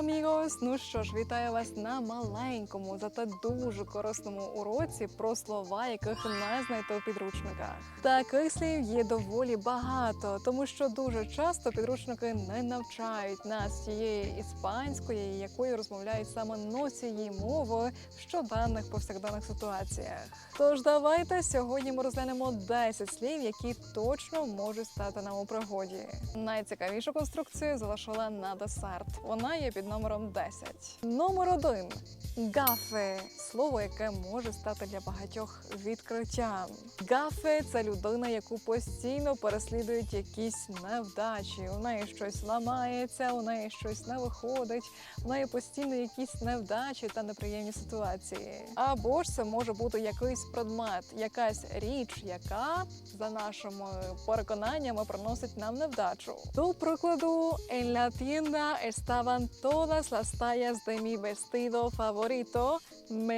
amigos! Ну що ж, вітаю вас на маленькому, зате дуже корисному уроці про слова, яких не знайти у підручниках. Таких слів є доволі багато, тому що дуже часто підручники не навчають нас тієї іспанської, якою розмовляють саме носії мови в щоденних повсякденних ситуаціях. Тож давайте сьогодні ми розглянемо 10 слів, які точно можуть стати нам у пригоді. Найцікавішу конструкцію залишила на десерт. Вона є під номером 10. Номер один гафе слово, яке може стати для багатьох відкриттям. Гафе це людина, яку постійно переслідують якісь невдачі. У неї щось ламається, у неї щось не виходить, у неї постійно якісь невдачі та неприємні ситуації. Або ж це може бути якийсь предмет, якась річ, яка за нашими переконаннями приносить нам невдачу. До прикладу, en la tienda estaban todas las tallas de mi vestido favorito,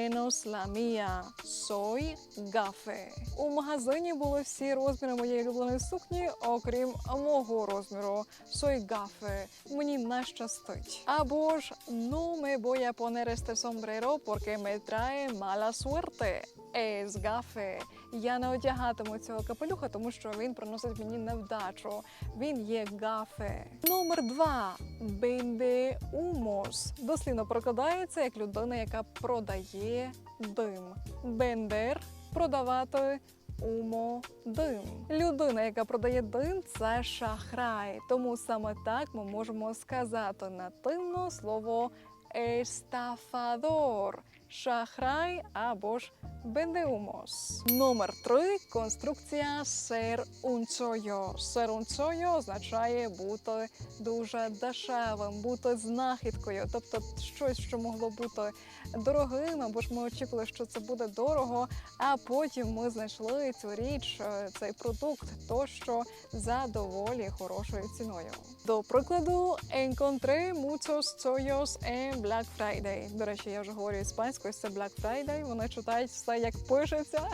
menos la mía. Soy gafe. У магазині були всі розміри моєї улюбленої сукні, окрім мого розміру. Soy gafe. Мені не щастить. Або ж no me voy a poner este sombrero porque me trae mala suerte. Es gafe. Я не одягатиму цього капелюха, тому що він приносить мені невдачу. Він є гафе. Номер два бенде умос. Дослівно прокладається як людина, яка продає дим. Бендер продавати. Умо дим. Людина, яка продає дим, це шахрай. Тому саме так ми можемо сказати нативно слово естафадор. Шахрай або ж бендеумос. Номер три конструкція un chollo. Ser означає бути дуже дешевим, бути знахідкою, тобто щось, що могло бути дорогим, або ж ми очікували, що це буде дорого. А потім ми знайшли цю річ, е, цей продукт, тощо за доволі хорошою ціною. До прикладу, encontré muchos chollos en Black Friday. До речі, я вже говорю іспанською, це Black Friday. Вони читають все як пишеться.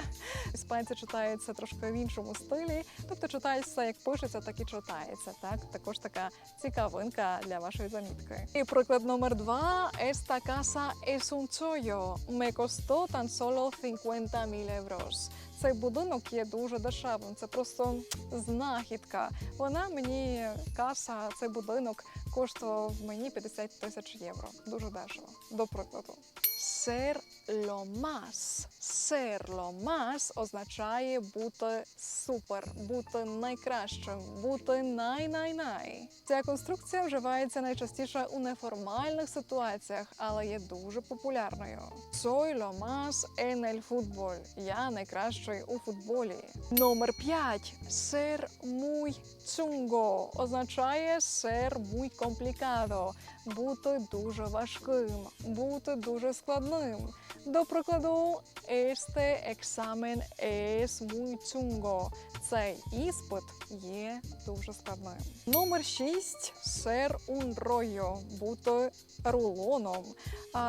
Іспанці читають це трошки в іншому стилі. Тобто читають все як пишеться, так і читається. Так, також така цікавинка для вашої замітки. І приклад номер два: Esta casa es un chollo. Me costó tan solo 50 mil euros. Цей будинок є дуже дешевим. Це просто знахідка. Вона мені каса, цей будинок коштував мені 50 тисяч євро. Дуже дешево. До прикладу. Ser lo más. Ser lo más означає бути супер, бути найкращим, бути най-най-най. Ця конструкція вживається найчастіше у неформальних ситуаціях, але є дуже популярною. Soy lo más en el fútbol. Я найкращий у футболі. Номер 5. Ser muy chungo означає ser muy complicado. Бути дуже важким, бути дуже складним. До прикладу, este examen es muy chungo. Цей іспит є дуже складним. Номер 6. Ser un rollo. Бути рулоном.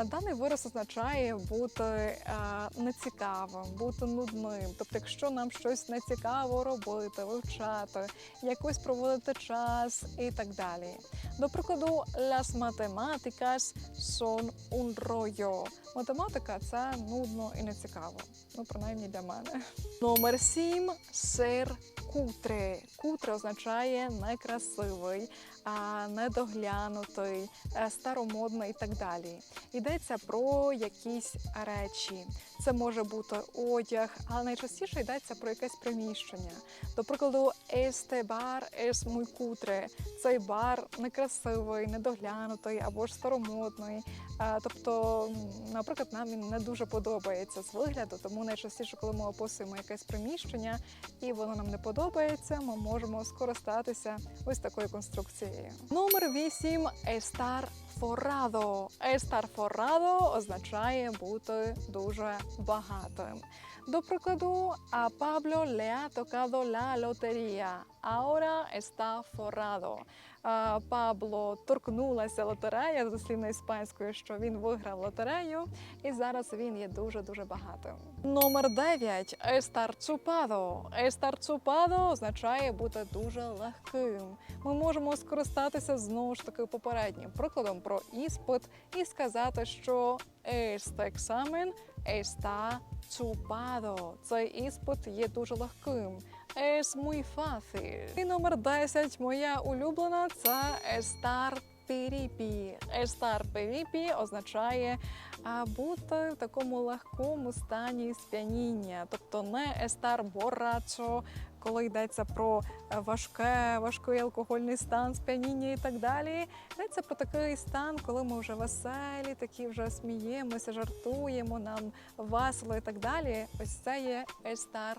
Даний вираз означає бути а, нецікавим, бути нудним. Тобто, якщо нам щось нецікаво робити, вивчати, якось проводити час і так далі. До прикладу, las matemáticas son un rollo. Математика це нудно і нецікаво. Ну, принаймні для мене. Номер 7. Ser кутре. Кутре означає некрасивий, недоглянутий, е, старомодний і так далі. Йдеться про якісь речі. Це може бути одяг, але найчастіше йдеться про якесь приміщення. До прикладу, este bar es muy cutre. Цей бар некрасивий, недоглянутий або ж старомодний. Тобто, наприклад, нам він не дуже подобається з вигляду, тому найчастіше, коли ми описуємо якесь приміщення і воно нам не подобається, ми можемо скористатися ось такою конструкцією. Номер 8 estar Форадо. Estar Форадо означає бути дуже багатим. До прикладу, а Пабло ha tocado la lotería. Ahora está forrado. Пабло торкнулася лотерея дослівно іспанською, що він виграв лотерею, і зараз він є дуже дуже багатим. Номер 9. Estar chupado. Estar означає бути дуже легким. Ми можемо скористатися знову ж таки попереднім прикладом про іспит і сказати, що este está chupado. Цей іспит є дуже легким. Es muy fácil. І номер 10, моя улюблена, це estar piripі. Estar piripі означає бути в такому легкому стані сп'яніння, тобто не estar borracho, коли йдеться про важке, важкий алкогольний стан, сп'яніння і так далі. Йдеться про такий стан, коли ми вже веселі, такі вже сміємося, жартуємо, нам весело і так далі. Ось це є estar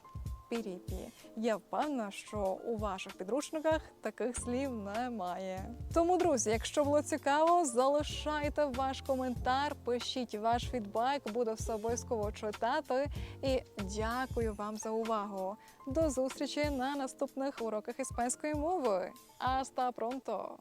Піріпі. Я впевнена, що у ваших підручниках таких слів немає. Тому, друзі, якщо було цікаво, залишайте ваш коментар, пишіть ваш фідбек, буду все обов'язково читати. І дякую вам за увагу. До зустрічі на наступних уроках іспанської мови. Аста пронто!